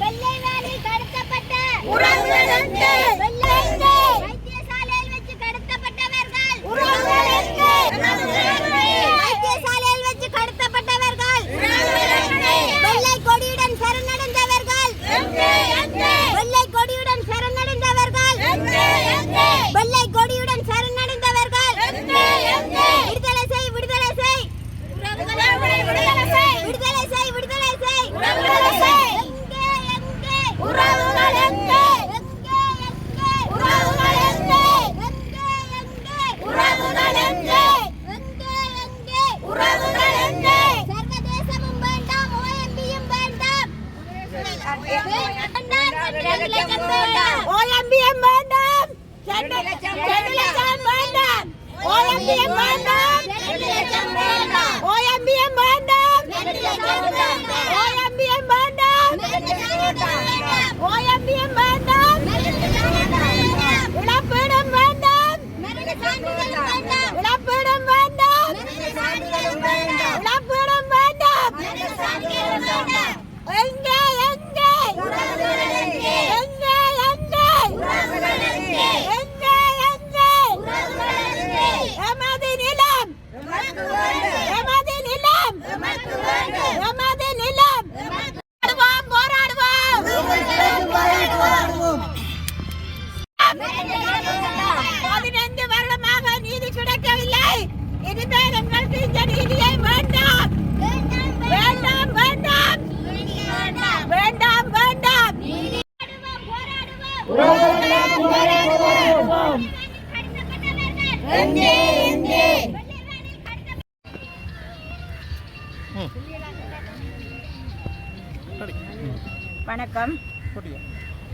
வெள்ளை வேலில் கடத்தப்பட்ட? வைத்தியசாலையில் வச்சு கடத்தப்பட்டவர்கள்.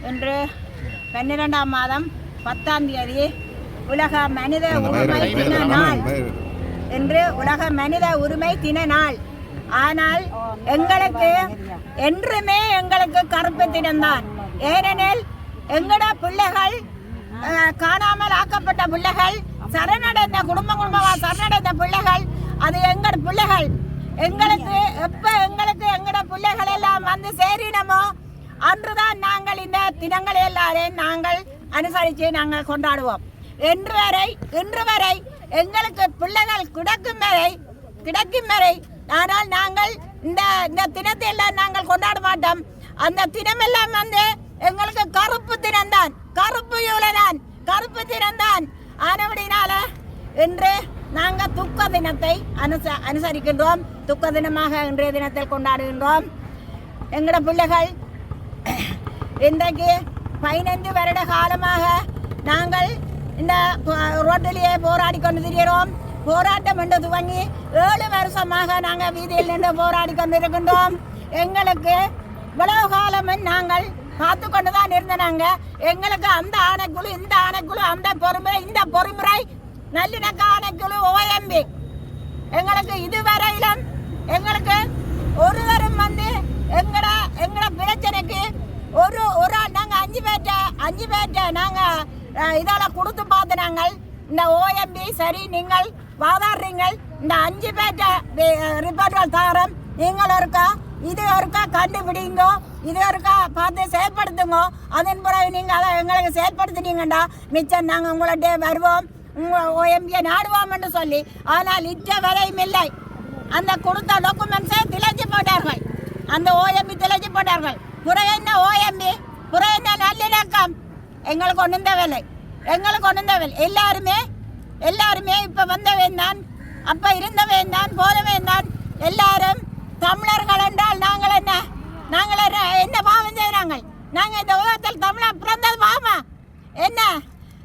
இன்று பன்னிரெண்டாம் மாதம் பத்தாம் தேதி உலக மனித உரிமை தின நாள். இன்று உலக மனித உரிமை தின நாள். ஆனால் எங்களுக்கு என்றுமே எங்களுக்கு கருப்பு தினம்தான் ஏனெனில் எங்கட பிள்ளைகள் காணாமல் ஆக்கப்பட்ட பிள்ளைகள் சரணடைந்த குடும்ப குடும்பமா சரணடைந்த பிள்ளைகள் அது எங்கட பிள்ளைகள். எங்களுக்கு எப்ப எங்களுக்கு எங்கட பிள்ளைகள் எல்லாம் வந்து சேரினமோ அன்றுதான் நாங்கள் இந்த தினங்கள் எல்லாரையும் நாங்கள் அனுசரித்து நாங்கள் கொண்டாடுவோம். இன்று வரை இன்று வரை எங்களுக்கு பிள்ளைகள் கிடக்கும் வரை கிடைக்கும் வரை ஆனால் நாங்கள் இந்த இந்த தினத்தை எல்லாம் நாங்கள் கொண்டாட மாட்டோம். அந்த தினமெல்லாம் வந்து எங்களுக்கு கருப்பு தினம்தான். கருப்பு யூலதான். கருப்பு தினம்தான். ஆனபடினால இன்று நாங்கள் துக்க தினத்தை அனுச அனுசரிக்கின்றோம். துக்க தினமாக இன்றைய தினத்தில் கொண்டாடுகின்றோம். எங்களோட பிள்ளைகள் இன்றைக்கு பதினைந்து வருட காலமாக நாங்கள் இந்த ரோட்டிலேயே போராடி கொண்டு திரிகிறோம் போராட்டம் என்று துவங்கி ஏழு வருஷமாக நாங்கள் வீதியில் நின்று போராடி கொண்டிருக்கின்றோம். எங்களுக்கு இவ்வளவு காலமும் நாங்கள் பார்த்து கொண்டு தான் இருந்தனாங்க. எங்களுக்கு அந்த ஆணைக்குழு இந்த ஆணைக்குழு அந்த பொறுமுறை இந்த பொறுமுறை நல்லிணக்க ஆணைக்குழு ஓஎம்பி எங்களுக்கு இதுவரையிலும் எங்களுக்கு ஒரு வந்து எங்கட எங்கட பிரச்சனைக்கு ஒரு ஒரு ஆள். நாங்கள் அஞ்சு பேர்ட்ட அஞ்சு பேர்ட்ட நாங்கள் இதால் கொடுத்து பார்த்து நாங்கள் இந்த ஓஎம்பி சரி நீங்கள் வாதாடுறீங்கள். இந்த அஞ்சு பேர்ட்ட ரிப்போர்ட்கள் தாரம் நீங்கள் இருக்கா இது இருக்கா கண்டுபிடிங்க. இது இருக்கா பார்த்து செயல்படுத்துங்க. அதன் பிறகு நீங்கள் அதை எங்களுக்கு செயல்படுத்தினீங்கண்டா மிச்சம் நாங்கள் உங்கள்கிட்ட வருவோம். உங்கள் ஓஎம்பியை நாடுவோம் என்று சொல்லி. ஆனால் இற்ற வரையும் இல்லை. அந்த கொடுத்த டாக்குமெண்ட்ஸை திளைச்சு போட்டார்கள். அந்த ஓஎம்பி திளைச்சு போட்டார்கள். புற என்ன ஓஎம்பி புற என்ன நல்லிணக்கம் எங்களுக்கு ஒன்றும் தேவையில்லை எங்களுக்கு ஒன்றும் தேவையில்லை எல்லாருமே எல்லாருமே இப்போ வந்தவன் தான் அப்போ இருந்தவன் தான் போனவன் தான் எல்லாரும் தமிழர்கள் என்றால் நாங்கள் என்ன நாங்கள் என்ன பாவம் செய்கிறாங்க நாங்கள் இந்த உலகத்தில் தமிழர் பிறந்தது பாவமா என்ன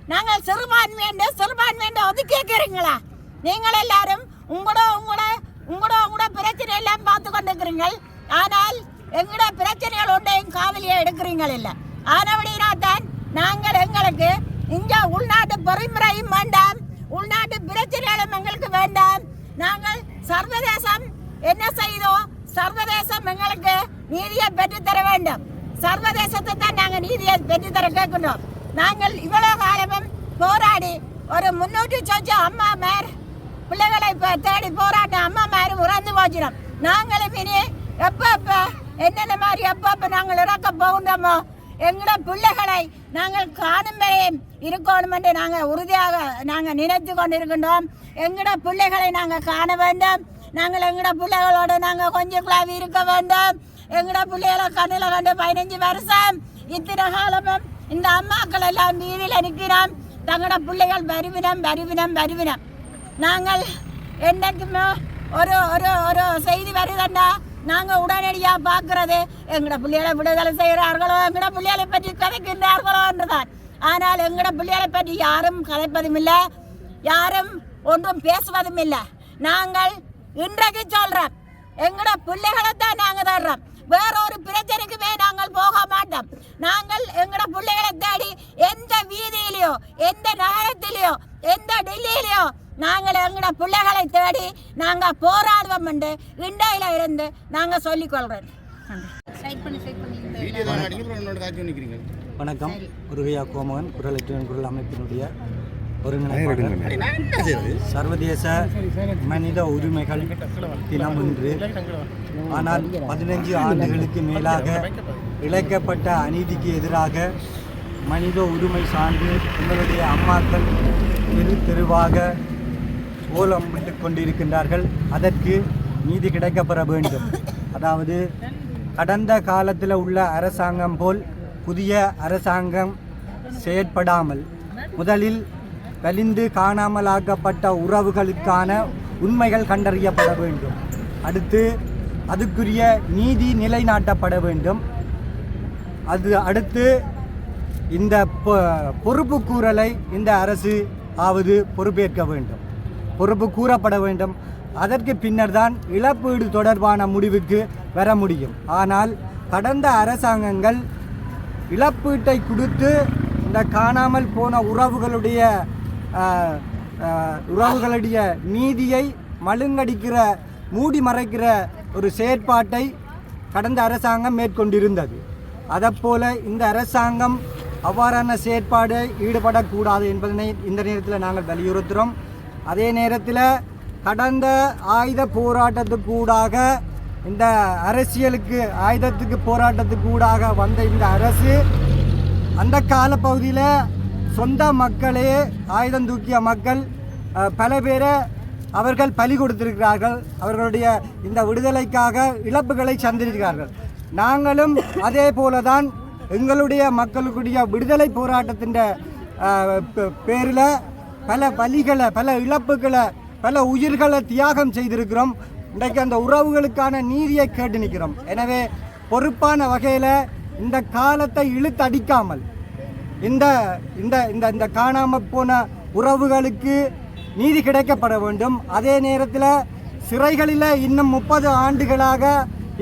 நாங்கள் சிறுபான்மை என்று சிறுபான்மை என்று ஒதுக்கி இருக்கிறீங்களா நீங்கள் எல்லாரும் உங்களோட உங்களோட உங்களோட உங்களோட பிரச்சனை எல்லாம் பார்த்து கொண்டிருக்கிறீங்கள் ஆனால் எங்களோட பிரச்சனைகள் ஒன்றையும் காவலியை எடுக்கிறீங்கள் இல்லை. ஆனபடினா தான் நாங்கள் எங்களுக்கு இங்கே உள்நாட்டு பொறிமுறையும் வேண்டாம். உள்நாட்டு பிரச்சனைகளும் எங்களுக்கு வேண்டாம். நாங்கள் சர்வதேசம் என்ன செய்தோம் சர்வதேசம் எங்களுக்கு நீதியை பெற்றுத்தர வேண்டும். சர்வதேசத்தை தான் நாங்கள் நீதியை பெற்றுத்தர கேட்கின்றோம். நாங்கள் இவ்வளோ காலமும் போராடி ஒரு முன்னூற்றி சொச்சம் அம்மா மேர் பிள்ளைகளை தேடி போராட்டம் அம்மா மேர் உறந்து போச்சிடும் நாங்களும் இனி எப்போ எப்போ என்னென்ன மாதிரி அப்பப்ப நாங்கள் இறக்க போகின்றோமோ எங்களோட பிள்ளைகளை நாங்கள் காணும் வரையும் இருக்கணும் என்று நாங்கள் உறுதியாக நாங்கள் நினைத்து கொண்டிருக்கின்றோம். எங்களோட பிள்ளைகளை நாங்கள் காண வேண்டும். நாங்கள் எங்களோட பிள்ளைகளோடு நாங்கள் கொஞ்சம் கிளாவி இருக்க வேண்டும். எங்களோட பிள்ளைகளை கண்ணில் கண்டு பதினஞ்சு வருஷம் இத்தனை காலமும் இந்த அம்மாக்கள் எல்லாம் வீதியில் நிற்கிறோம். தங்களோட பிள்ளைகள் வருவினம் வருவினம் வருவினம். நாங்கள் என்னைக்குமே ஒரு ஒரு ஒரு செய்தி வருதண்டா நாங்கள் உடனடியாக பார்க்கறது. எங்களோட பிள்ளைகளை விடுதலை செய்கிறார்களோ எங்களோட பிள்ளைகளை பற்றி கதைக்கின்றார்களோ என்றுதான். ஆனால் எங்களோட பிள்ளைகளை பற்றி யாரும் கதைப்பதும் இல்லை யாரும் ஒன்றும் பேசுவதும் இல்லை. நாங்கள் இன்றைக்கு சொல்கிறோம் எங்களோட பிள்ளைகளை தான் நாங்கள் தர்றோம். வேற ஒரு பிரச்சனைக்குமே நாங்கள் போக மாட்டோம். நாங்கள் எங்களோட பிள்ளைகளை தேடி எந்த வீதியிலையோ எந்த நகரத்திலேயோ எந்த டெல்லியிலையோ நாங்கள் எங்களோட பிள்ளைகளை தேடி நாங்கள் போராடுவோம் என்று இண்டையில இருந்து நாங்கள் சொல்லிக்கொள்கிறோம் வணக்கம். உருகையா கோமகன் குரல் குரல் அமைப்பினுடைய ஒருங்கிணைப்பாளர். சர்வதேச மனித உரிமைகள் தினம் இன்று ஆனால் பதினஞ்சு ஆண்டுகளுக்கு மேலாக இழைக்கப்பட்ட அநீதிக்கு எதிராக மனித உரிமை சார்ந்து எங்களுடைய அம்மாக்கள் தெரு தெருவாக ஓலம் விட்டு கொண்டிருக்கின்றார்கள். அதற்கு நீதி கிடைக்கப்பெற வேண்டும். அதாவது கடந்த காலத்தில் உள்ள அரசாங்கம் போல் புதிய அரசாங்கம் செயற்படாமல் முதலில் வலிந்து காணாமலாக்கப்பட்ட உறவுகளுக்கான உண்மைகள் கண்டறியப்பட வேண்டும். அடுத்து அதுக்குரிய நீதி நிலைநாட்டப்பட வேண்டும். அது அடுத்து இந்த பொ- பொறுப்பு கூறலை இந்த அரசு ஆவது பொறுப்பேற்க வேண்டும். பொறுப்பு கூறப்பட வேண்டும். அதற்கு பின்னர் தான் இழப்பீடு தொடர்பான முடிவுக்கு வர முடியும். ஆனால் கடந்த அரசாங்கங்கள் இழப்பீட்டை கொடுத்து இந்த காணாமல் போன உறவுகளுடைய உறவுகளுடைய நீதியை மழுங்கடிக்கிற மூடி மறைக்கிற ஒரு செயற்பாட்டை கடந்த அரசாங்கம் மேற்கொண்டிருந்தது. அதைப்போல இந்த அரசாங்கம் அவ்வாறான செயற்பாடு ஈடுபடக்கூடாது என்பதனை இந்த நேரத்தில் நாங்கள் வலியுறுத்துகிறோம். அதே நேரத்தில் கடந்த ஆயுத போராட்டத்துக்கூடாக இந்த அரசியலுக்கு ஆயுதத்துக்கு போராட்டத்துக்கூடாக வந்த இந்த அரசு அந்த காலப்பகுதியில் சொந்த மக்களே ஆயுதம் தூக்கிய மக்கள் பல பேரை அவர்கள் பலி கொடுத்திருக்கிறார்கள். அவர்களுடைய இந்த விடுதலைக்காக இழப்புகளை சந்திருக்கிறார்கள் நாங்களும் அதே போல தான் எங்களுடைய மக்களுடைய விடுதலை போராட்டத்தின் பேரில் பல வழிகளை பல இழப்புகளை பல உயிர்களை தியாகம் செய்திருக்கிறோம். இன்றைக்கு அந்த உறவுகளுக்கான நீதியை கேட்டு நிற்கிறோம். எனவே பொறுப்பான வகையில் இந்த காலத்தை இழுத்தடிக்காமல் இந்த இந்த இந்த இந்த காணாமல் போன உறவுகளுக்கு நீதி கிடைக்கப்பட வேண்டும். அதே நேரத்தில் சிறைகளில் இன்னும் முப்பது ஆண்டுகளாக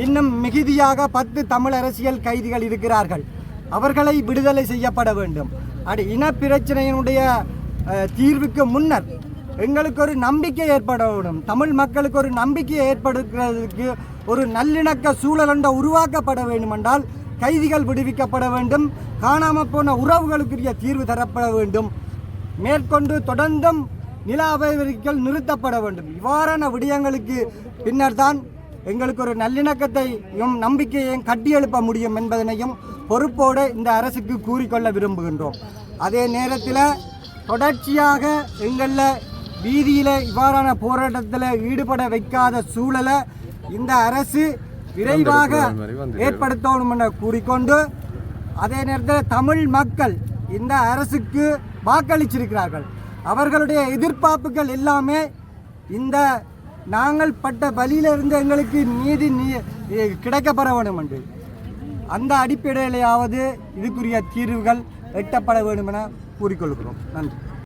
இன்னும் மிகுதியாக பத்து தமிழ் அரசியல் கைதிகள் இருக்கிறார்கள். அவர்களை விடுதலை செய்யப்பட வேண்டும். அடி இன பிரச்சனையினுடைய தீர்வுக்கு முன்னர் எங்களுக்கு ஒரு நம்பிக்கை ஏற்பட வேண்டும். தமிழ் மக்களுக்கு ஒரு நம்பிக்கை ஏற்படுத்துறதுக்கு ஒரு நல்லிணக்க சூழல் ஒன்றை உருவாக்கப்பட வேண்டுமென்றால் கைதிகள் விடுவிக்கப்பட வேண்டும். காணாமல் போன உறவுகளுக்குரிய தீர்வு தரப்பட வேண்டும். மேற்கொண்டு தொடர்ந்தும் நில அபிவிருத்திகள் நிறுத்தப்பட வேண்டும். இவ்வாறான விடயங்களுக்கு பின்னர் தான் எங்களுக்கு ஒரு நல்லிணக்கத்தையும் நம்பிக்கையையும் கட்டியெழுப்ப முடியும் என்பதனையும் பொறுப்போடு இந்த அரசுக்கு கூறிக்கொள்ள விரும்புகின்றோம். அதே நேரத்தில் தொடர்ச்சியாக எங்களில் வீதியில் இவ்வாறான போராட்டத்தில் ஈடுபட வைக்காத சூழலை இந்த அரசு விரைவாக ஏற்படுத்தணும் என கூறிக்கொண்டு அதே நேரத்தில் தமிழ் மக்கள் இந்த அரசுக்கு வாக்களிச்சிருக்கிறார்கள். அவர்களுடைய எதிர்பார்ப்புகள் எல்லாமே இந்த நாங்கள் பட்ட பலியிலிருந்து எங்களுக்கு நீதி நீ- கிடைக்கப்பெற வேண்டும் என்று அந்த அடிப்படையிலேயாவது இதுக்குரிய தீர்வுகள் எட்டப்பட வேண்டும் என கூறிக்கொள்கிறோம். நன்றி.